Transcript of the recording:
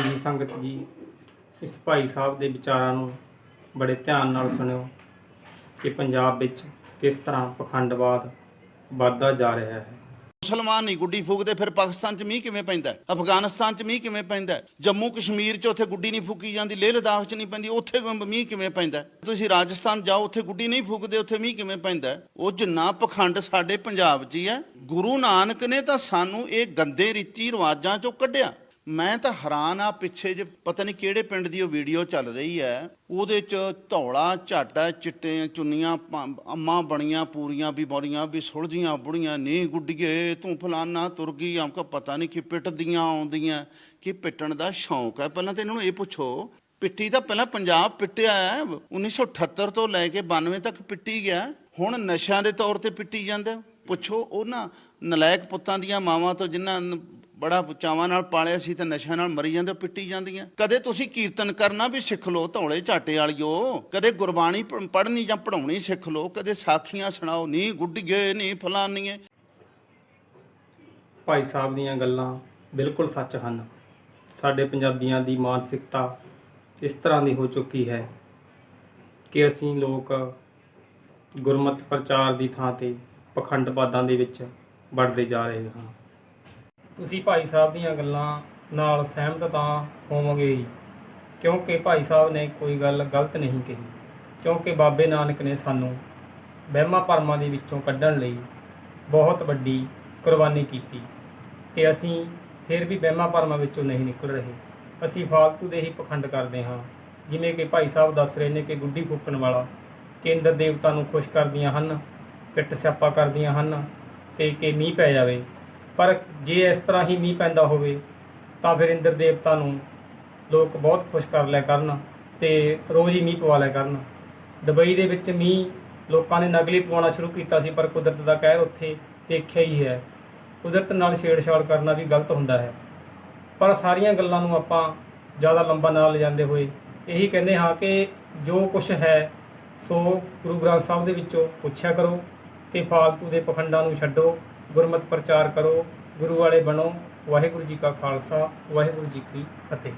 ਹਾਂਜੀ ਸੰਗਤ ਜੀ, ਇਸ ਭਾਈ ਸਾਹਿਬ ਦੇ ਵਿਚਾਰਾਂ ਨੂੰ ਬੜੇ ਧਿਆਨ ਨਾਲ ਸੁਣਿਓ ਕਿ ਪੰਜਾਬ ਵਿੱਚ ਕਿਸ ਤਰ੍ਹਾਂ ਪਖੰਡਵਾਦ ਵੱਧਦਾ ਜਾ ਰਿਹਾ ਹੈ। ਮੁਸਲਮਾਨ ਨਹੀਂ ਗੁੱਡੀ ਫੂਕਦੇ, ਫਿਰ ਪਾਕਿਸਤਾਨ 'ਚ ਮੀਂਹ ਕਿਵੇਂ ਪੈਂਦਾ? ਅਫਗਾਨਿਸਤਾਨ 'ਚ ਮੀਂਹ ਕਿਵੇਂ ਪੈਂਦਾ? ਜੰਮੂ ਕਸ਼ਮੀਰ 'ਚ ਉੱਥੇ ਗੁੱਡੀ ਨਹੀਂ ਫੂਕੀ ਜਾਂਦੀ, ਲੇਹ ਲਦਾਖ 'ਚ ਨਹੀਂ ਪੈਂਦੀ, ਉੱਥੇ ਮੀਂਹ ਕਿਵੇਂ ਪੈਂਦਾ? ਤੁਸੀਂ ਰਾਜਸਥਾਨ ਜਾਓ, ਉੱਥੇ ਗੁੱਡੀ ਨਹੀਂ ਫੂਕਦੇ, ਉੱਥੇ ਮੀਂਹ ਕਿਵੇਂ ਪੈਂਦਾ? ਉਹ ਜਿੰਨਾ ਪਖੰਡ ਸਾਡੇ ਪੰਜਾਬ 'ਚ ਹੀ ਹੈ, ਗੁਰੂ ਨਾਨਕ ਨੇ ਤਾਂ ਸਾਨੂੰ ਇਹ ਗੰਦੇ ਰੀਤੀ ਰਿਵਾਜਾਂ 'ਚੋਂ ਕੱਢਿਆ। ਮੈਂ ਤਾਂ ਹੈਰਾਨ ਆ ਪਿੱਛੇ ਜੇ ਪਤਾ ਨਹੀਂ ਕਿਹੜੇ ਪਿੰਡ ਦੀ ਉਹ ਵੀਡੀਓ ਚੱਲ ਰਹੀ ਹੈ। ਉਹਦੇ ਚ ਧੌਲਾ ਝਾਟਾ ਚਿੱਟੇ ਚੁੰਨੀਆਂ ਪ- ਬਣੀਆਂ ਪੂਰੀਆਂ ਵੀ ਬੋਰੀਆਂ ਵੀ ਸੁਲਝੀਆਂ ਬੁੜੀਆਂ ਨੀ ਗੁੱਡੀਏ, ਤੂੰ ਫਲਾਨਾ ਤੁਰ ਗਈ ਆਮਕਾ ਪਤਾ ਨਹੀਂ ਕਿ ਪਿੱਟਦੀਆਂ ਆਉਂਦੀਆਂ, ਕਿ ਪਿੱਟਣ ਦਾ ਸ਼ੌਂਕ ਹੈ। ਪਹਿਲਾਂ ਤਾਂ ਇਹਨਾਂ ਨੂੰ ਇਹ ਪੁੱਛੋ, ਪਿੱਟੀ ਤਾਂ ਪਹਿਲਾਂ ਪੰਜਾਬ ਪਿੱਟਿਆ ਹੈ 1978 ਤੋਂ ਲੈ ਕੇ 92 ਤੱਕ ਪਿੱਟੀ ਗਿਆ। ਹੁਣ ਨਸ਼ਿਆਂ ਦੇ ਤੌਰ ਤੇ ਪਿੱਟੀ ਜਾਂਦਾ। ਪੁੱਛੋ ਉਹਨਾਂ ਨਲਾਇਕ ਪੁੱਤਾਂ ਦੀਆਂ ਮਾਵਾਂ ਤੋਂ ਜਿਨ੍ਹਾਂ ਬੜਾ ਚਾਵਾਂ ਨਾਲ ਪਾਲਿਆ ਸੀ ਤੇ ਨਸ਼ਿਆਂ ਨਾਲ ਮਰੀ ਜਾਂਦੇ, ਪਿੱਟੀ ਜਾਂਦੀਆਂ। ਕਦੇ ਤੁਸੀਂ ਕੀਰਤਨ ਕਰਨਾ ਵੀ ਸਿੱਖ ਲਓ, ਧੌਲੇ ਝਾਟੇ ਵਾਲਿਓ। ਕਦੇ ਗੁਰਬਾਣੀ ਪ- ਪੜ੍ਹਨੀ ਜਾਂ ਪੜਾਉਣੀ ਸਿੱਖ ਲਓ, ਕਦੇ ਸਾਖੀਆਂ ਸੁਣਾਓ ਨਹੀਂ ਗੁੱਡੀਏ ਨਹੀਂ ਫਲਾਨੀਏ। ਭਾਈ ਸਾਹਿਬ ਦੀਆਂ ਗੱਲਾਂ ਬਿਲਕੁਲ ਸੱਚ ਹਨ। ਸਾਡੇ ਪੰਜਾਬੀਆਂ ਦੀ ਮਾਨਸਿਕਤਾ ਇਸ ਤਰ੍ਹਾਂ ਦੀ ਹੋ ਚੁੱਕੀ ਹੈ ਕਿ ਅਸੀਂ ਲੋਕ ਗੁਰਮਤਿ ਪ੍ਰਚਾਰ ਦੀ ਥਾਂ ਤੇ ਪਖੰਡਵਾਦਾਂ ਦੇ ਵਿੱਚ ਵੜਦੇ ਜਾ ਰਹੇ ਹਾਂ। ਤੁਸੀਂ ਭਾਈ ਸਾਹਿਬ ਦੀਆਂ ਗੱਲਾਂ ਨਾਲ ਸਹਿਮਤ ਤਾਂ ਹੋਵੋਗੇ ਹੀ, ਕਿਉਂਕਿ ਭਾਈ ਸਾਹਿਬ ਨੇ ਕੋਈ ਗੱਲ ਗਲਤ ਨਹੀਂ ਕਹੀ, ਕਿਉਂਕਿ ਬਾਬੇ ਨਾਨਕ ਨੇ ਸਾਨੂੰ ਵਹਿਮਾਂ ਭਰਮਾਂ ਦੇ ਵਿੱਚੋਂ ਕੱਢਣ ਲਈ ਬਹੁਤ ਵੱਡੀ ਕੁਰਬਾਨੀ ਕੀਤੀ ਤੇ ਅਸੀਂ ਫਿਰ ਵੀ ਵਹਿਮਾਂ ਭਰਮਾਂ ਵਿੱਚੋਂ ਨਹੀਂ ਨਿਕਲ ਰਹੇ। ਅਸੀਂ ਫਾਲਤੂ ਦੇ ਹੀ ਪਖੰਡ ਕਰਦੇ ਹਾਂ, ਜਿਵੇਂ ਕਿ ਭਾਈ ਸਾਹਿਬ ਦੱਸ ਰਹੇ ਨੇ ਕਿ ਗੁੱਡੀ ਫੂਕਣ ਵਾਲਾ ਕੇਂਦਰ ਦੇਵਤਾ ਨੂੰ ਖੁਸ਼ ਕਰਦੀਆਂ ਹਨ ਪਿੱਟ ਸਿਆਪਾ ਕਰਦੀਆਂ ਹਨ ਤੇ ਕਿ ਮੀਂਹ ਪੈ ਜਾਵੇ। ਪਰ ਜੇ ਇਸ ਤਰ੍ਹਾਂ ਹੀ ਮੀਂਹ ਪੈਂਦਾ ਹੋਵੇ, ਤਾਂ ਫਿਰ ਇੰਦਰ ਦੇਵਤਾ ਨੂੰ ਲੋਕ ਬਹੁਤ ਖੁਸ਼ ਕਰ ਲਿਆ ਕਰਨ ਤੇ ਰੋਜ਼ ਹੀ ਮੀਂਹ ਪਵਾ ਲਿਆ ਕਰਨ। ਦੁਬਈ ਦੇ ਵਿੱਚ ਮੀਂਹ ਲੋਕਾਂ ਨੇ ਨਕਲੀ ਪਵਾਉਣਾ ਸ਼ੁਰੂ ਕੀਤਾ ਸੀ, ਪਰ ਕੁਦਰਤ ਦਾ ਕਹਿਰ ਉੱਥੇ ਦੇਖਿਆ ਹੀ ਹੈ। ਕੁਦਰਤ ਨਾਲ ਛੇੜਛਾੜ ਕਰਨਾ ਵੀ ਗਲਤ ਹੁੰਦਾ ਹੈ। ਪਰ ਸਾਰੀਆਂ ਗੱਲਾਂ ਨੂੰ ਆਪਾਂ ਜ਼ਿਆਦਾ ਲੰਬਾ ਨਾ ਲਿਜਾਂਦੇ ਹੋਏ ਇਹੀ ਕਹਿੰਦੇ ਹਾਂ ਕਿ ਜੋ ਕੁਝ ਹੈ, ਸੋ ਗੁਰੂ ਗ੍ਰੰਥ ਸਾਹਿਬ ਦੇ ਵਿੱਚੋਂ ਪੁੱਛਿਆ ਕਰੋ ਤੇ ਫਾਲਤੂ ਦੇ ਪਖੰਡਾਂ ਨੂੰ ਛੱਡੋ। ਗੁਰਮਤ ਪ੍ਰਚਾਰ ਕਰੋ ਗੁਰੂ ਵਾਲੇ ਬਣੋ ਵਾਹਿਗੁਰੂ ਜੀ ਕਾ ਖਾਲਸਾ ਵਾਹਿਗੁਰੂ ਜੀ ਕੀ ਫਤਿਹ।